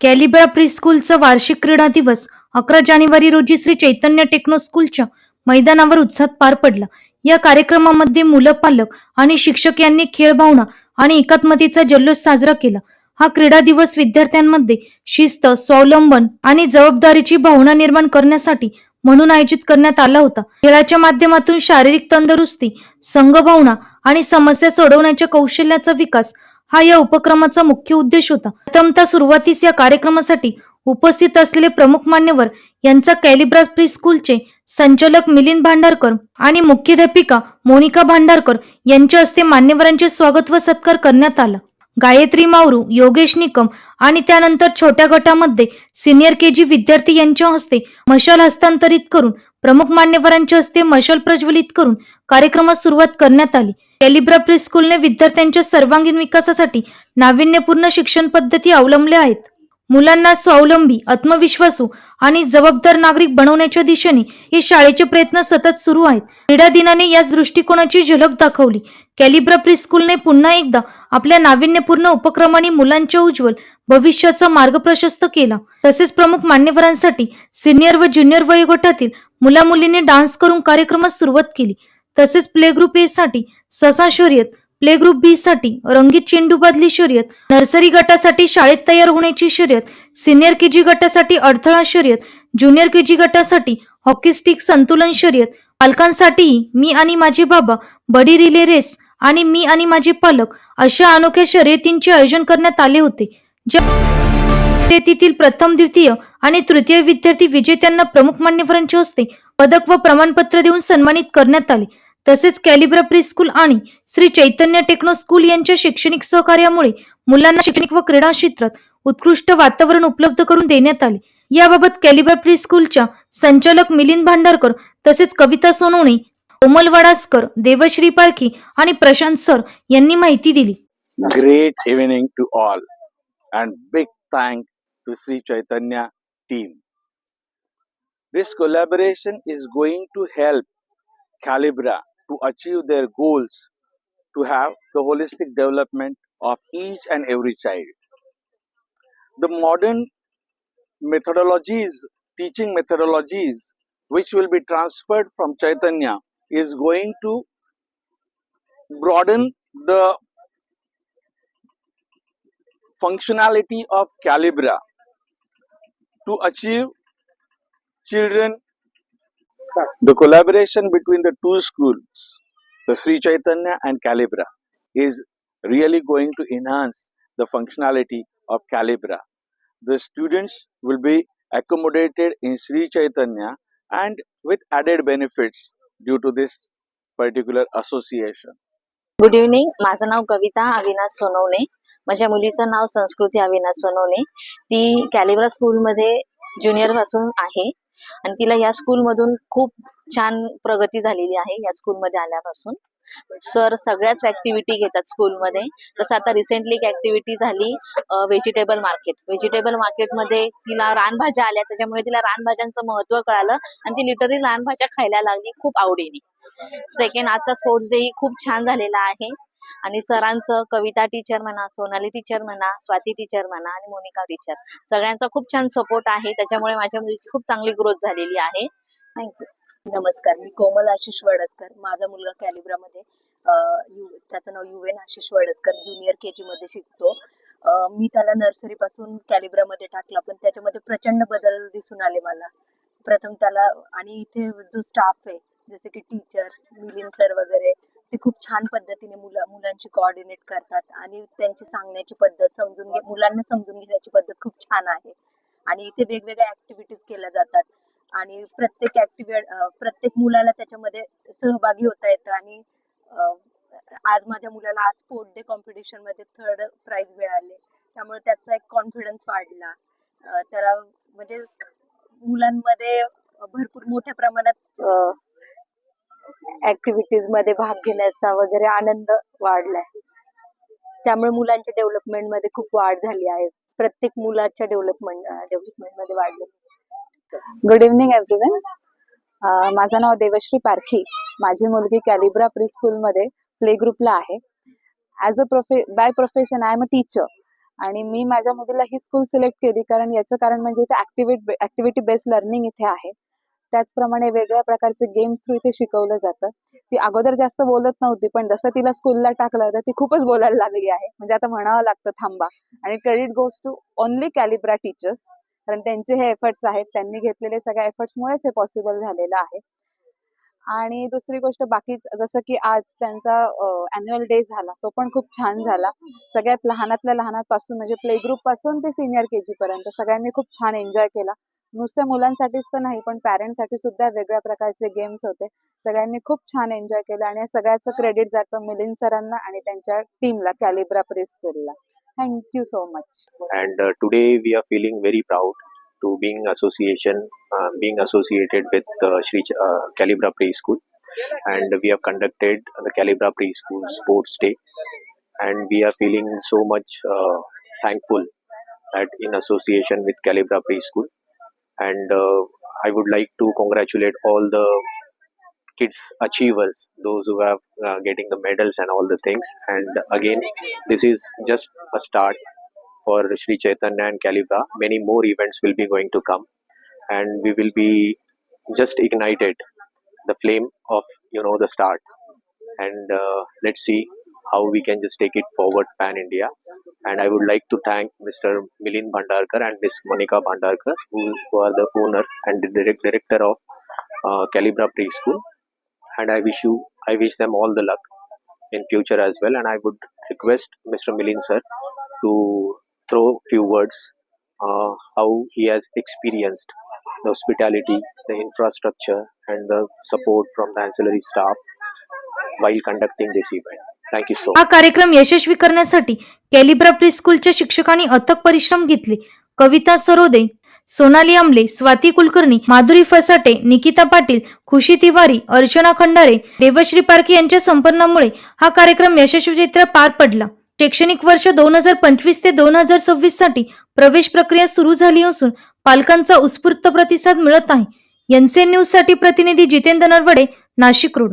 कॅलिब्रा प्रीस्कूलचा वार्षिक क्रीडा दिवस अकरा जानेवारी रोजी श्री चैतन्य टेक्नो स्कूलच्या मैदानावर उत्साहात पार पडला. या कार्यक्रमामध्ये मुलं पालक आणि शिक्षक यांनी खेळ भावना आणि एकात्मतेचा जल्लोष साजरा केला. हा क्रीडा दिवस विद्यार्थ्यांमध्ये शिस्त स्वावलंबन आणि जबाबदारीची भावना निर्माण करण्यासाठी म्हणून आयोजित करण्यात आला होता. खेळाच्या माध्यमातून शारीरिक तंदुरुस्ती संघभावना आणि समस्या सोडवण्याच्या कौशल्याचा विकास हा या उपक्रमाचा मुख्य उद्देश होता. प्रथमतः सुरुवातीस या कार्यक्रमासाठी उपस्थित असलेले प्रमुख मान्यवर यांचा कॅलिब्रा प्री स्कूलचे संचालक मिलिंद भांडारकर आणि मुख्याध्यापिका मोनिका भांडारकर यांच्या हस्ते मान्यवरांचे स्वागत व सत्कार करण्यात आला. गायत्री मावरू योगेश निकम आणि त्यानंतर छोट्या गटामध्ये सिनियर के जी विद्यार्थी यांच्या हस्ते मशाल हस्तांतरित करून प्रमुख मान्यवरांच्या हस्ते मशाल प्रज्वलित करून कार्यक्रमास सुरुवात करण्यात आली. कॅलिब्रा प्री स्कूलने विद्यार्थ्यांच्या सर्वांगीण विकासासाठी नाविन्यपूर्ण शिक्षण पद्धती अवलंबल्या आहेत. मुलांना स्वावलंबी आत्मविश्वासू आणि जबाबदार नागरिक बनवण्याच्या दिशेने हे शाळेचे प्रयत्न सतत सुरू आहेत. क्रीडा दिनाने याच दृष्टिकोनाची झलक दाखवली. कॅलिब्रा प्रीस्कूलने पुन्हा एकदा आपल्या नाविन्यपूर्ण उपक्रमाने मुलांच्या उज्ज्वल भविष्याचा मार्ग प्रशस्त केला. तसेच प्रमुख मान्यवरांसाठी सिनियर व ज्युनियर वयोगटातील मुलामुलींनी डान्स करून कार्यक्रमास सुरुवात केली. तसेच प्ले ग्रुप ए साठी ससा शर्यत प्ले ग्रुप बी साठी रंगीत चेंडू बादली शर्यत नर्सरी गटासाठी शाळेत तयार होण्याची शर्यत सिनियर के जी गटासाठी अडथळा शर्यत ज्युनियर के जी गटासाठी हॉकी स्टिक संतुलन शर्यत. पालकांसाठीही मी आणि माझे बाबा बडी रिले रेस आणि मी आणि माझे पालक अशा अनोख्या शर्यतींचे आयोजन करण्यात आले होते. ज्या शर्यतीतील प्रथम द्वितीय आणि तृतीय विद्यार्थी विजेत्यांना प्रमुख मान्यवरांच्या हस्ते पदक व प्रमाणपत्र देऊन सन्मानित करण्यात आले. तसेच कॅलिब्रा प्री स्कूल आणि श्री चैतन्य टेक्नो स्कूल यांच्या शैक्षणिक सहकार्यामुळे मुलांना शैक्षणिक व क्रीडा क्षेत्रात उत्कृष्ट वातावरण उपलब्ध करून देण्यात आले. याबाबत कॅलिब्रा प्री स्कूलच्या संचालक मिलिंद भांडारकर तसेच कविता सोनवणे कोमल वडासकर देवश्री पारखी आणि प्रशांत सर यांनी माहिती दिली. Great evening to all and big thank to Shri Chaitanya team This collaboration is going to help Calibra to achieve their goals to have the holistic development of each and every child. The modern methodologies, teaching methodologies, which will be transferred from Chaitanya, is going to broaden the functionality of Calibra to achieve children. The collaboration between the two schools, the Sri Chaitanya and Calibra, is really going to enhance the functionality of Calibra. The students will be accommodated in Sri Chaitanya and with added benefits due to this particular association. Good evening माझं नाव कविता अविनाश सोनवणे माझ्या मुलीचं नाव संस्कृती अविनाश सोनवणे ती कॅलिब्रा स्कूलमध्ये junior पासून आहे आणि तिला या स्कूलमधून खूप छान प्रगती झालेली आहे या स्कूलमध्ये आल्यापासून. सर सगळ्याच ऍक्टिव्हिटी घेतात स्कूलमध्ये जसं आता रिसेंटली एक ऍक्टिव्हिटी झाली व्हेजिटेबल मार्केट व्हेजिटेबल मार्केटमध्ये तिला रानभाज्या आल्या त्याच्यामुळे तिला रानभाज्यांचं महत्त्व कळालं आणि ती लिटरली रानभाज्या खायला लागली खूप आवडीने. सेकंड आजचा स्पोर्ट्स डे खूप छान झालेला आहे. आणि सरांचं कविता टीचर म्हणा सोनाली टीचर म्हणा स्वाती टीचर म्हणा आणि मोनिका टीचर सगळ्यांचा खूप छान सपोर्ट आहे. त्याच्यामुळे माझ्या मुलीची खूप चांगली ग्रोथ झालेली आहे. थँक्यू नमस्कार मी कोमल आशिष वडसकर. माझा मुलगा कॅलिब्रामध्ये त्याचं नाव युवेन आशिष वडसकर ज्युनियर के जी मध्ये शिकतो. मी त्याला नर्सरी पासून कॅलिब्रामध्ये टाकला पण त्याच्यामध्ये प्रचंड बदल दिसून आले मला. प्रथम त्याला आणि इथे जो स्टाफ आहे जसे की टीचर मिलिंद सर वगैरे ते खूप छान पद्धतीने मुलं मुलांची कोऑर्डिनेट करतात आणि त्यांची सांगण्याची पद्धत समजून घे मुलांना समजून घेण्याची पद्धत खूप छान आहे. आणि इथे वेगवेगळ्या ऍक्टिव्हिटीज केल्या जातात. आणि प्रत्येक ऍक्टिव्हि प्रत्येक मुलाला त्याच्यामध्ये सहभागी होता येतं आणि आज माझ्या मुलाला आज स्पोर्ट डे कॉम्पिटिशनमध्ये थर्ड प्राइज मिळाले. त्यामुळे त्याचा एक कॉन्फिडन्स वाढला. त्याला म्हणजे मुलांमध्ये भरपूर मोठ्या प्रमाणात हो. ऍक्टिव्हिटीजमध्ये भाग घेण्याचा वगैरे आनंद वाढलाय. त्यामुळे मुलांच्या डेव्हलपमेंटमध्ये खूप वाढ झाली आहे. प्रत्येक मुलाच्या डेव्हलपमेंट डेव्हलपमेंटमध्ये वाढले. गुड इव्हनिंग एव्हरीवन माझं नाव देवश्री पारखी. माझी मुलगी कॅलिब्रा प्री स्कूलमध्ये प्ले ग्रुपला आहे. As a प्रोफे by profession I am a teacher आणि मी माझ्या मुलीला ही स्कूल सिलेक्ट केली कारण याचं कारण म्हणजे इथे ऍक्टिव्हिटी ऍक्टिव्हिटी बेस्ड लर्निंग इथे आहे. त्याचप्रमाणे वेगळ्या प्रकारचे गेम्स थ्रू इथे शिकवलं जातं. ती अगोदर जास्त बोलत नव्हती पण जसं तिला स्कूलला टाकलं तर ती खूपच बोलायला लागली आहे. म्हणजे आता म्हणावं लागतं थांबा. आणि credit goes to only Calibra teachers कारण त्यांचे हे एफर्ट्स आहेत. त्यांनी घेतलेले सगळ्या एफर्ट्समुळेच हे पॉसिबल झालेलं आहे. आणि दुसरी गोष्ट बाकीच जसं की आज त्यांचा अॅन्युअल डे झाला तो पण खूप छान झाला. सगळ्यात लहानातल्या लहानापासून म्हणजे प्ले ग्रुपपासून ते सिनियर के जी पर्यंत सगळ्यांनी खूप छान एन्जॉय केला. नुसते मुलांसाठीच तर नाही पण पेरेंट्ससाठी सुद्धा वेगळ्या प्रकारचे गेम्स होते. सगळ्यांनी खूप छान एन्जॉय केलं आणि या सगळ्याच क्रेडिट जातं मिलिंद सरांना आणि त्यांच्या टीमला कॅलिब्रा प्रे स्कूलला thank you so much and today we are feeling very proud to being association being associated with Shri Calibra pre school and we have conducted Calibra pre school sports day and we are feeling so much thankful at in association with Calibra pre school and uh, I would like to congratulate all the kids achievers those who have uh, getting the medals and all the things. And again this is just a start for Sri Chaitanya and Calibra. Many more events will be going to come, and we will be just ignited the flame of you know the start, and uh, let's see how we can just take it forward pan India. And I would like to thank Mr. Milind Bhandarkar and Miss Monica Bhandarkar, who, who are the owner and the direct director of uh, Calibra Preschool. And I wish you, I wish them all the luck in future as well. And I would request Mr. Milind sir to throw few words uh, how he has experienced the hospitality, the infrastructure, and the support from the ancillary staff while conducting this event. Thank you so हा कार्यक्रम यशस्वी करण्यासाठी कॅलिब्रा pre स्कूलच्या शिक्षकांनी अथक परिश्रम घेतले. कविता सरोदे सोनाली आमले स्वाती कुलकर्णी माधुरी फसाटे निकिता पाटील खुशी तिवारी अर्चना खंडारे देवश्री पारखे यांच्या संपन्नामुळे हा कार्यक्रम यशस्वीरित्या पार पडला. शैक्षणिक वर्ष दोन हजार पंचवीस ते दोन हजार सव्वीससाठी प्रवेश प्रक्रिया सुरू झाली असून पालकांचा उत्स्फूर्त प्रतिसाद मिळत आहे. एनसीएन न्यूजसाठी प्रतिनिधी जितेंद्र नरवडे नाशिक रोड.